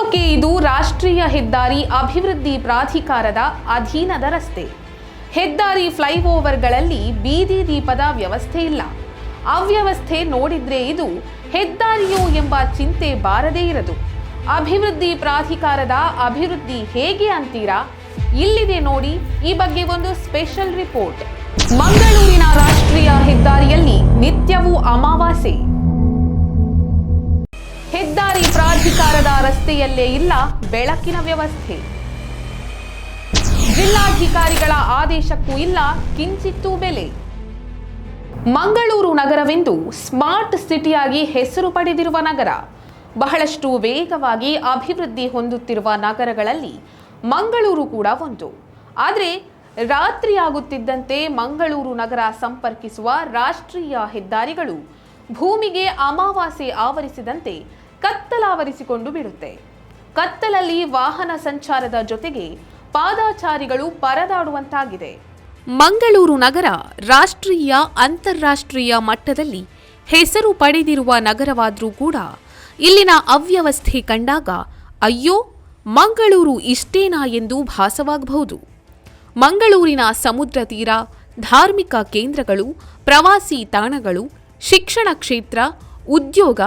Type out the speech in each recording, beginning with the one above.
ನೋಡೋಕೆ ಇದು ರಾಷ್ಟ್ರೀಯ ಹೆದ್ದಾರಿ ಅಭಿವೃದ್ಧಿ ಪ್ರಾಧಿಕಾರದ ಅಧೀನದ ರಸ್ತೆ. ಹೆದ್ದಾರಿ ಫ್ಲೈಓವರ್ಗಳಲ್ಲಿ ಬೀದಿ ದೀಪದ ವ್ಯವಸ್ಥೆ ಇಲ್ಲ. ಅವ್ಯವಸ್ಥೆ ನೋಡಿದ್ರೆ ಇದು ಹೆದ್ದಾರಿಯೋ ಎಂಬ ಚಿಂತೆ ಬಾರದೇ ಇರದು. ಅಭಿವೃದ್ಧಿ ಪ್ರಾಧಿಕಾರದ ಅಭಿವೃದ್ಧಿ ಹೇಗೆ ಅಂತೀರಾ? ಇಲ್ಲಿದೆ ನೋಡಿ ಈ ಬಗ್ಗೆ ಒಂದು ಸ್ಪೆಷಲ್ ರಿಪೋರ್ಟ್. ಮಂಗಳೂರಿನ ರಾಷ್ಟ್ರೀಯ ಹೆದ್ದಾರಿಯಲ್ಲಿ ನಿತ್ಯವೂ ಅಮಾವಾಸ್ಯೆ. ಪ್ರಾಧಿಕಾರದ ರಸ್ತೆಯಲ್ಲೇ ಇಲ್ಲ ಬೆಳಕಿನ ವ್ಯವಸ್ಥೆ. ಜಿಲ್ಲಾಧಿಕಾರಿಗಳ ಆದೇಶಕ್ಕೂ ಇಲ್ಲ ಕಿಂಚಿತ್ತೂ ಬೆಲೆ. ಮಂಗಳೂರು ನಗರವೆಂದು ಸ್ಮಾರ್ಟ್ ಸಿಟಿಯಾಗಿ ಹೆಸರು ಪಡೆದಿರುವ ನಗರ. ಬಹಳಷ್ಟು ವೇಗವಾಗಿ ಅಭಿವೃದ್ಧಿ ಹೊಂದುತ್ತಿರುವ ನಗರಗಳಲ್ಲಿ ಮಂಗಳೂರು ಕೂಡ ಒಂದು. ಆದರೆ ರಾತ್ರಿಯಾಗುತ್ತಿದ್ದಂತೆ ಮಂಗಳೂರು ನಗರ ಸಂಪರ್ಕಿಸುವ ರಾಷ್ಟ್ರೀಯ ಹೆದ್ದಾರಿಗಳು ಭೂಮಿಗೆ ಅಮಾವಾಸ್ಯೆ ಆವರಿಸಿದಂತೆ ಕತ್ತಲಾವರಿಸಿಕೊಂಡು ಬಿಡುತ್ತೆ ಕತ್ತಲಲ್ಲಿ ವಾಹನ ಸಂಚಾರದ ಜೊತೆಗೆ ಪಾದಾಚಾರಿಗಳು ಪರದಾಡುವಂತಾಗಿದೆ. ಮಂಗಳೂರು ನಗರ ರಾಷ್ಟ್ರೀಯ ಅಂತಾರಾಷ್ಟ್ರೀಯ ಮಟ್ಟದಲ್ಲಿ ಹೆಸರು ಪಡೆದಿರುವ ನಗರವಾದರೂ ಕೂಡ ಇಲ್ಲಿನ ಅವ್ಯವಸ್ಥೆ ಕಂಡಾಗ ಅಯ್ಯೋ, ಮಂಗಳೂರು ಇಷ್ಟೇನಾ ಎಂದು ಭಾಸವಾಗಬಹುದು. ಮಂಗಳೂರಿನ ಸಮುದ್ರ ತೀರ ಧಾರ್ಮಿಕ ಕೇಂದ್ರಗಳು, ಪ್ರವಾಸಿ ತಾಣಗಳು, ಶಿಕ್ಷಣ ಕ್ಷೇತ್ರ, ಉದ್ಯೋಗ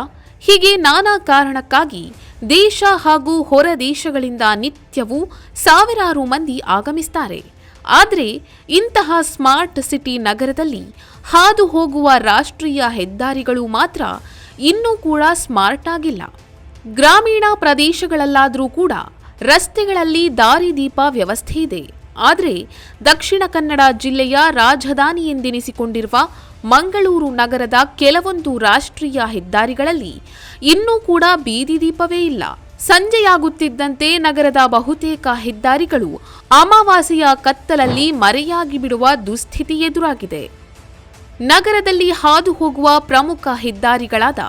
ಹೀಗೆ ನಾನಾ ಕಾರಣಕ್ಕಾಗಿ ದೇಶ ಹಾಗೂ ಹೊರ ದೇಶಗಳಿಂದ ನಿತ್ಯವೂ ಸಾವಿರಾರು ಮಂದಿ ಆಗಮಿಸ್ತಾರೆ. ಆದರೆ ಇಂತಹ ಸ್ಮಾರ್ಟ್ ಸಿಟಿ ನಗರದಲ್ಲಿ ಹಾದು ಹೋಗುವ ರಾಷ್ಟ್ರೀಯ ಹೆದ್ದಾರಿಗಳು ಮಾತ್ರ ಇನ್ನೂ ಕೂಡ ಸ್ಮಾರ್ಟ್ ಆಗಿಲ್ಲ. ಗ್ರಾಮೀಣ ಪ್ರದೇಶಗಳಲ್ಲಾದರೂ ಕೂಡ ರಸ್ತೆಗಳಲ್ಲಿ ದಾರಿದೀಪ ವ್ಯವಸ್ಥೆ ಇದೆ. ಆದರೆ ದಕ್ಷಿಣ ಕನ್ನಡ ಜಿಲ್ಲೆಯ ರಾಜಧಾನಿ ಎಂದೆನಿಸಿಕೊಂಡಿರುವ ಮಂಗಳೂರು ನಗರದ ಕೆಲವೊಂದು ರಾಷ್ಟ್ರೀಯ ಹೆದ್ದಾರಿಗಳಲ್ಲಿ ಇನ್ನೂ ಕೂಡ ಬೀದಿ ದೀಪವೇ ಇಲ್ಲ. ಸಂಜೆಯಾಗುತ್ತಿದ್ದಂತೆ ನಗರದ ಬಹುತೇಕ ಹೆದ್ದಾರಿಗಳು ಅಮಾವಾಸ್ಯೆಯ ಕತ್ತಲಲ್ಲಿ ಮರೆಯಾಗಿ ಬಿಡುವ ದುಸ್ಥಿತಿ ಎದುರಾಗಿದೆ. ನಗರದಲ್ಲಿ ಹಾದು ಹೋಗುವ ಪ್ರಮುಖ ಹೆದ್ದಾರಿಗಳಾದ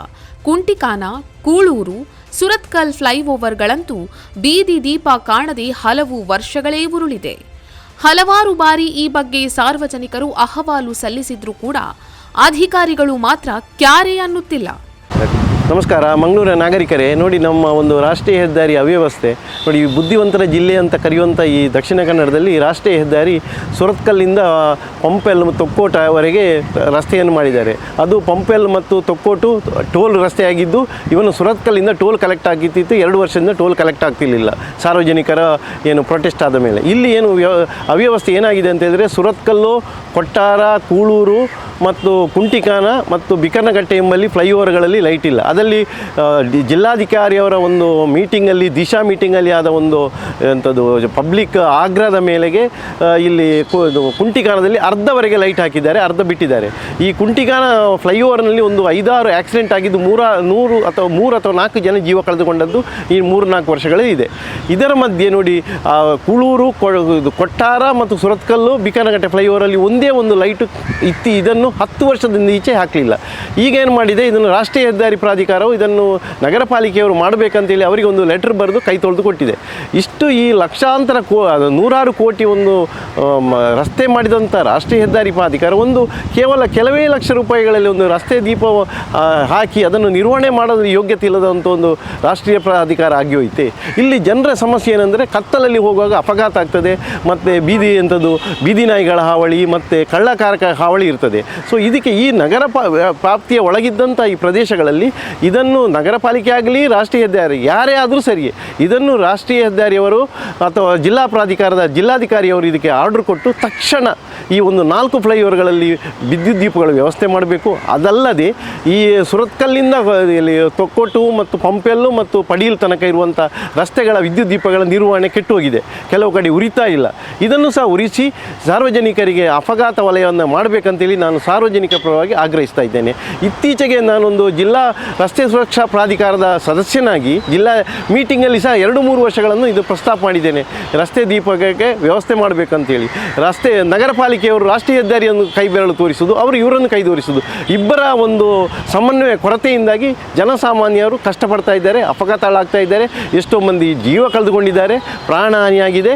ಕುಂಟಿಕಾನ, ಕೂಳೂರು, ಸುರತ್ಕಲ್ ಫ್ಲೈಓವರ್ಗಳಂತೂ ಬೀದಿ ದೀಪ ಕಾಣದೆ ಹಲವು ವರ್ಷಗಳೇ ಉರುಳಿದೆ. ಹಲವಾರು ಬಾರಿ ಈ ಬಗ್ಗೆ ಸಾರ್ವಜನಿಕರು ಅಹವಾಲು ಸಲ್ಲಿಸಿದ್ರೂ ಕೂಡ ಅಧಿಕಾರಿಗಳು ಮಾತ್ರ ಕ್ಯಾರೆ ಅನ್ನುತ್ತಿಲ್ಲ. ನಮಸ್ಕಾರ ಮಂಗಳೂರ ನಾಗರಿಕರೇ, ನೋಡಿ ನಮ್ಮ ಒಂದು ರಾಷ್ಟ್ರೀಯ ಹೆದ್ದಾರಿ ಅವ್ಯವಸ್ಥೆ. ನೋಡಿ ಬುದ್ಧಿವಂತರ ಜಿಲ್ಲೆ ಅಂತ ಕರೆಯುವಂಥ ಈ ದಕ್ಷಿಣ ಕನ್ನಡದಲ್ಲಿ ರಾಷ್ಟ್ರೀಯ ಹೆದ್ದಾರಿ ಸುರತ್ಕಲ್ಲಿಂದ ಪಂಪೆಲ್ ಮತ್ತು ತೊಕ್ಕೋಟವರೆಗೆ ರಸ್ತೆಯನ್ನು ಮಾಡಿದ್ದಾರೆ. ಅದು ಪಂಪೆಲ್ ಮತ್ತು ತೊಕ್ಕೋಟು ಟೋಲ್ ರಸ್ತೆಯಾಗಿದ್ದು ಇವನು ಸುರತ್ಕಲ್ಲಿಂದ ಟೋಲ್ ಕಲೆಕ್ಟ್ ಆಗಿತ್ತಿತ್ತು ಎರಡು ವರ್ಷದಿಂದ ಟೋಲ್ ಕಲೆಕ್ಟ್ ಆಗ್ತಿರಲಿಲ್ಲ. ಸಾರ್ವಜನಿಕರ ಏನು ಪ್ರೊಟೆಸ್ಟ್ ಆದ ಮೇಲೆ. ಇಲ್ಲಿ ಏನು ವ್ಯ, ಅವ್ಯವಸ್ಥೆ ಏನಾಗಿದೆ ಅಂತ ಹೇಳಿದ್ರೆ, ಸುರತ್ಕಲ್ಲು, ಕೊಟ್ಟಾರ, ಕೂಳೂರು ಮತ್ತು ಕುಂಟಿಕಾನ ಮತ್ತು ಬಿಕರ್ನಗಟ್ಟೆ ಎಂಬಲ್ಲಿ ಫ್ಲೈಓವರ್ಗಳಲ್ಲಿ ಲೈಟ್ ಇಲ್ಲ. ಅದರಲ್ಲಿ ಜಿಲ್ಲಾಧಿಕಾರಿಯವರ ಒಂದು ಮೀಟಿಂಗಲ್ಲಿ, ದಿಶಾ ಮೀಟಿಂಗಲ್ಲಿ ಆದ ಒಂದು ಎಂಥದ್ದು, ಪಬ್ಲಿಕ್ ಆಗ್ರಹದ ಮೇಲೆಗೆ ಇಲ್ಲಿ ಕುಂಟಿಕಾನದಲ್ಲಿ ಅರ್ಧವರೆಗೆ ಲೈಟ್ ಹಾಕಿದ್ದಾರೆ, ಅರ್ಧ ಬಿಟ್ಟಿದ್ದಾರೆ. ಈ ಕುಂಟಿಕಾನ ಫ್ಲೈಓವರ್ನಲ್ಲಿ ಒಂದು ಐದಾರು ಆಕ್ಸಿಡೆಂಟ್ ಆಗಿದ್ದು, ಮೂರ, ನೂರು ಅಥವಾ ಮೂರು ಅಥವಾ ನಾಲ್ಕು ಜನ ಜೀವ ಕಳೆದುಕೊಂಡದ್ದು ಈ ಮೂರು ನಾಲ್ಕು ವರ್ಷಗಳೇ ಇದೆ. ಇದರ ಮಧ್ಯೆ ನೋಡಿ ಕುಳೂರು ಕೊಟ್ಟಾರ ಮತ್ತು ಸುರತ್ಕಲ್ಲು, ಬಿಕನಗಟ್ಟೆ ಫ್ಲೈಓವರಲ್ಲಿ ಒಂದೇ ಒಂದು ಲೈಟು ಇತ್ತಿ, ಇದನ್ನು ಹತ್ತು ವರ್ಷದಿಂದ ಈಚೆ ಹಾಕಲಿಲ್ಲ. ಈಗ ಏನು ಮಾಡಿದೆ, ಇದನ್ನು ರಾಷ್ಟ್ರೀಯ ಹೆದ್ದಾರಿ ಪ್ರಾಧಿಕಾರವು ಇದನ್ನು ನಗರ ಪಾಲಿಕೆಯವರು ಮಾಡಬೇಕಂತೇಳಿ ಅವರಿಗೆ ಒಂದು ಲೆಟರ್ ಬರೆದು ಕೈ ತೊಳೆದು ಕೊಟ್ಟಿದೆ. ಇಷ್ಟು ಈ ಲಕ್ಷಾಂತರ ಕೋ ನೂರಾರು ಕೋಟಿ ಒಂದು ರಸ್ತೆ ಮಾಡಿದಂಥ ರಾಷ್ಟ್ರೀಯ ಹೆದ್ದಾರಿ ಪ್ರಾಧಿಕಾರ ಒಂದು ಕೇವಲ ಕೆಲವೇ ಲಕ್ಷ ರೂಪಾಯಿಗಳಲ್ಲಿ ಒಂದು ರಸ್ತೆ ದೀಪ ಹಾಕಿ ಅದನ್ನು ನಿರ್ವಹಣೆ ಮಾಡೋದು ಯೋಗ್ಯತೆ ಇಲ್ಲದಂಥ ಒಂದು ರಾಷ್ಟ್ರೀಯ ಪ್ರಾಧಿಕಾರ ಆಗಿ ಹೋಯ್ತೆ ಇಲ್ಲಿ ಜನರ ಸಮಸ್ಯೆ ಏನಂದರೆ ಕತ್ತಲಲ್ಲಿ ಹೋಗುವಾಗ ಅಪಘಾತ ಆಗ್ತದೆ, ಮತ್ತು ಬೀದಿ ಎಂಥದ್ದು ಬೀದಿ ನಾಯಿಗಳ ಹಾವಳಿ, ಮತ್ತು ಕಳ್ಳಕಾರಕ ಹಾವಳಿ ಇರ್ತದೆ. ಸೊ ಇದಕ್ಕೆ ಈ ನಗರ ಪಾ- ವ್ಯಾಪ್ತಿಯ ಒಳಗಿದ್ದಂಥ ಈ ಪ್ರದೇಶಗಳಲ್ಲಿ ಇದನ್ನು ನಗರ ಪಾಲಿಕೆ ಆಗಲಿ ರಾಷ್ಟ್ರೀಯ ಹೆದ್ದಾರಿ, ಯಾರೇ ಆದರೂ ಸರಿ ಇದನ್ನು ರಾಷ್ಟ್ರೀಯ ಹೆದ್ದಾರಿಯವರು ಅಥವಾ ಜಿಲ್ಲಾ ಪ್ರಾಧಿಕಾರದ ಜಿಲ್ಲಾಧಿಕಾರಿಯವರು ಇದಕ್ಕೆ ಆರ್ಡರ್ ಕೊಟ್ಟು ತಕ್ಷಣ ಈ ಒಂದು ನಾಲ್ಕು ಫ್ಲೈಓವರ್ಗಳಲ್ಲಿ ವಿದ್ಯುತ್ ದೀಪಗಳ ವ್ಯವಸ್ಥೆ ಮಾಡಬೇಕು. ಅದಲ್ಲದೆ ಈ ಸುರತ್ಕಲ್ಲಿಂದ ಇಲ್ಲಿ ತೊಕ್ಕೊಟ್ಟು ಮತ್ತು ಪಂಪೆಲ್ಲು ಮತ್ತು ಪಡೀಲ್ ತನಕ ಇರುವಂಥ ರಸ್ತೆಗಳ ವಿದ್ಯುತ್ ದೀಪಗಳ ನಿರ್ವಹಣೆ ಕೆಟ್ಟು ಹೋಗಿದೆ ಕೆಲವು ಕಡೆ ಉರಿತಾ ಇಲ್ಲ. ಇದನ್ನು ಸಹ ಉರಿಸಿ ಸಾರ್ವಜನಿಕರಿಗೆ ಅಪಘಾತ ವಲಯವನ್ನು ಮಾಡಬೇಕಂತೇಳಿ ನಾನು ಸಾರ್ವಜನಿಕ ಪರವಾಗಿ ಆಗ್ರಹಿಸ್ತಾ ಇದ್ದೇನೆ. ಇತ್ತೀಚೆಗೆ ನಾನೊಂದು ಜಿಲ್ಲಾ ರಸ್ತೆ ಸುರಕ್ಷಾ ಪ್ರಾಧಿಕಾರದ ಸದಸ್ಯನಾಗಿ ಜಿಲ್ಲಾ ಮೀಟಿಂಗಲ್ಲಿ ಸಹ ಎರಡು ಮೂರು ವರ್ಷಗಳನ್ನು ಇದು ಪ್ರಸ್ತಾಪ ಮಾಡಿದ್ದೇನೆ. ರಸ್ತೆ ದೀಪಕ್ಕೆ ವ್ಯವಸ್ಥೆ ಮಾಡಬೇಕಂತೇಳಿ. ರಸ್ತೆ ನಗರ ಪಾಲಿಕೆಯವರು ರಾಷ್ಟ್ರೀಯ ಹೆದ್ದಾರಿಯನ್ನು ಕೈ ಬೆರಳು ತೋರಿಸುವುದು, ಅವರು ಇವರನ್ನು ಕೈ ತೋರಿಸುವುದು ಇಬ್ಬರ ಒಂದು ಸಮನ್ವಯ ಕೊರತೆಯಿಂದಾಗಿ ಜನಸಾಮಾನ್ಯರು ಕಷ್ಟಪಡ್ತಾ ಇದ್ದಾರೆ, ಅಪಘಾತಗಳಾಗ್ತಾ ಇದ್ದಾರೆ. ಎಷ್ಟೋ ಮಂದಿ ಜೀವ ಕಳೆದುಕೊಂಡಿದ್ದಾರೆ ಪ್ರಾಣಹಾನಿಯಾಗಿದೆ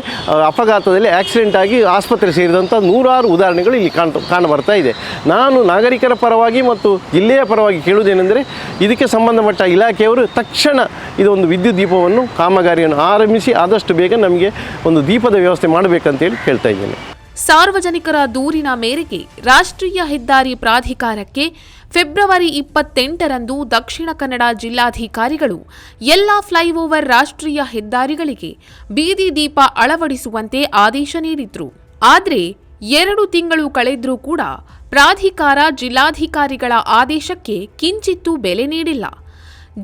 ಅಪಘಾತದಲ್ಲಿ ಆಕ್ಸಿಡೆಂಟ್ ಆಗಿ ಆಸ್ಪತ್ರೆ ಸೇರಿದಂಥ ನೂರಾರು ಉದಾಹರಣೆಗಳು ಇಲ್ಲಿ ಕಾಣ್, ಕಾಣಬರ್ತಾ ಇದೆ. ನಾನು ನಾಗರಿಕರ ಪರವಾಗಿ ಮತ್ತು ಜಿಲ್ಲೆಯ ಪರವಾಗಿ ಕೇಳುವುದೇನೆಂದರೆ, ಇದಕ್ಕೆ ಇದಕ್ಕೆ ಸಂಬಂಧಪಟ್ಟ ಇಲಾಖೆಯವರು ತಕ್ಷಣ ಇದೊಂದು ವಿದ್ಯುತ್ ದೀಪವನ್ನು ಕಾಮಗಾರಿಯನ್ನು ಆರಂಭಿಸಿ ಆದಷ್ಟು ಬೇಗ ನಮಗೆ ಒಂದು ದೀಪದ ವ್ಯವಸ್ಥೆ ಮಾಡಬೇಕಂತೇಳಿ ಕೇಳ್ತಾ ಇದ್ದೇನೆ. ಸಾರ್ವಜನಿಕರ ದೂರಿನ ಮೇರೆಗೆ ರಾಷ್ಟ್ರೀಯ ಹೆದ್ದಾರಿ ಪ್ರಾಧಿಕಾರಕ್ಕೆ ಫೆಬ್ರವರಿ ಇಪ್ಪತ್ತೆಂಟರಂದು ದಕ್ಷಿಣ ಕನ್ನಡ ಜಿಲ್ಲಾಧಿಕಾರಿಗಳು ಎಲ್ಲ ಫ್ಲೈಓವರ್ ರಾಷ್ಟ್ರೀಯ ಹೆದ್ದಾರಿಗಳಿಗೆ ಬೀದಿ ದೀಪ ಅಳವಡಿಸುವಂತೆ ಆದೇಶ ನೀಡಿದ್ರು. ಆದರೆ ಎರಡು ತಿಂಗಳು ಕಳೆದರೂ ಕೂಡ ಪ್ರಾಧಿಕಾರ ಜಿಲ್ಲಾಧಿಕಾರಿಗಳ ಆದೇಶಕ್ಕೆ ಕಿಂಚಿತ್ತೂ ಬೆಲೆ ನೀಡಿಲ್ಲ.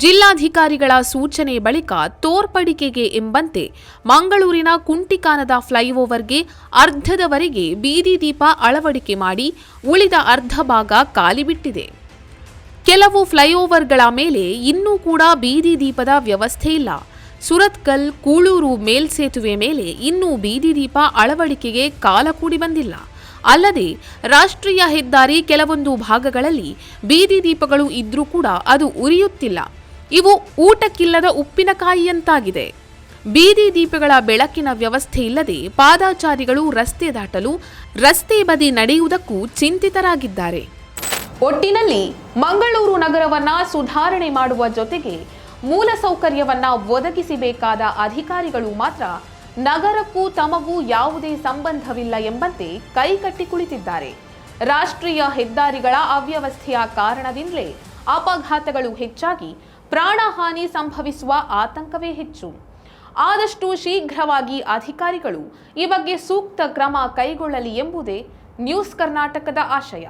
ಜಿಲ್ಲಾಧಿಕಾರಿಗಳ ಸೂಚನೆ ಬಳಿಕ ತೋರ್ಪಡಿಕೆಗೆ ಎಂಬಂತೆ ಮಂಗಳೂರಿನ ಕುಂಟಿಕಾನದ ಫ್ಲೈಓವರ್ಗೆ ಅರ್ಧದವರೆಗೆ ಬೀದಿ ದೀಪ ಅಳವಡಿಕೆ ಮಾಡಿ ಉಳಿದ ಅರ್ಧ ಭಾಗ ಖಾಲಿ ಬಿಟ್ಟಿದೆ. ಕೆಲವು ಫ್ಲೈಓವರ್ಗಳ ಮೇಲೆ ಇನ್ನೂ ಕೂಡ ಬೀದಿ ದೀಪದ ವ್ಯವಸ್ಥೆ ಇಲ್ಲ. ಸುರತ್ಕಲ್ ಕೂಳೂರು ಮೇಲ್ಸೇತುವೆ ಮೇಲೆ ಇನ್ನೂ ಬೀದಿ ದೀಪ ಅಳವಡಿಕೆಗೆ ಕಾಲ ಕೂಡಿ ಬಂದಿಲ್ಲ. ಅಲ್ಲದೆ ರಾಷ್ಟ್ರೀಯ ಹೆದ್ದಾರಿ ಕೆಲವೊಂದು ಭಾಗಗಳಲ್ಲಿ ಬೀದಿ ದೀಪಗಳು ಇದ್ರೂ ಕೂಡ ಅದು ಉರಿಯುತ್ತಿಲ್ಲ. ಇವು ಊಟಕ್ಕಿಲ್ಲದ ಉಪ್ಪಿನಕಾಯಿಯಂತಾಗಿದೆ. ಬೀದಿ ದೀಪಗಳ ಬೆಳಕಿನ ವ್ಯವಸ್ಥೆ ಇಲ್ಲದೆ ಪಾದಾಚಾರಿಗಳು ರಸ್ತೆ ದಾಟಲು ರಸ್ತೆ ಬದಿ ನಡೆಯುವುದಕ್ಕೂ ಚಿಂತಿತರಾಗಿದ್ದಾರೆ. ಒಟ್ಟಿನಲ್ಲಿ ಮಂಗಳೂರು ನಗರವನ್ನ ಸುಧಾರಣೆ ಮಾಡುವ ಜೊತೆಗೆ ಮೂಲಸೌಕರ್ಯವನ್ನ ಒದಗಿಸಬೇಕಾದ ಅಧಿಕಾರಿಗಳು ಮಾತ್ರ ನಗರಕ್ಕೂ ತಮಗೂ ಯಾವುದೇ ಸಂಬಂಧವಿಲ್ಲ ಎಂಬಂತೆ ಕೈಕಟ್ಟಿ ಕುಳಿತಿದ್ದಾರೆ. ರಾಷ್ಟ್ರೀಯ ಹೆದ್ದಾರಿಗಳ ಅವ್ಯವಸ್ಥೆಯ ಕಾರಣದಿಂದಲೇ ಅಪಘಾತಗಳು ಹೆಚ್ಚಾಗಿ ಪ್ರಾಣಹಾನಿ ಸಂಭವಿಸುವ ಆತಂಕವೇ ಹೆಚ್ಚು. ಆದಷ್ಟು ಶೀಘ್ರವಾಗಿ ಅಧಿಕಾರಿಗಳು ಈ ಬಗ್ಗೆ ಸೂಕ್ತ ಕ್ರಮ ಕೈಗೊಳ್ಳಲಿ ಎಂಬುದೇ ನ್ಯೂಸ್ ಕರ್ನಾಟಕದ ಆಶಯ.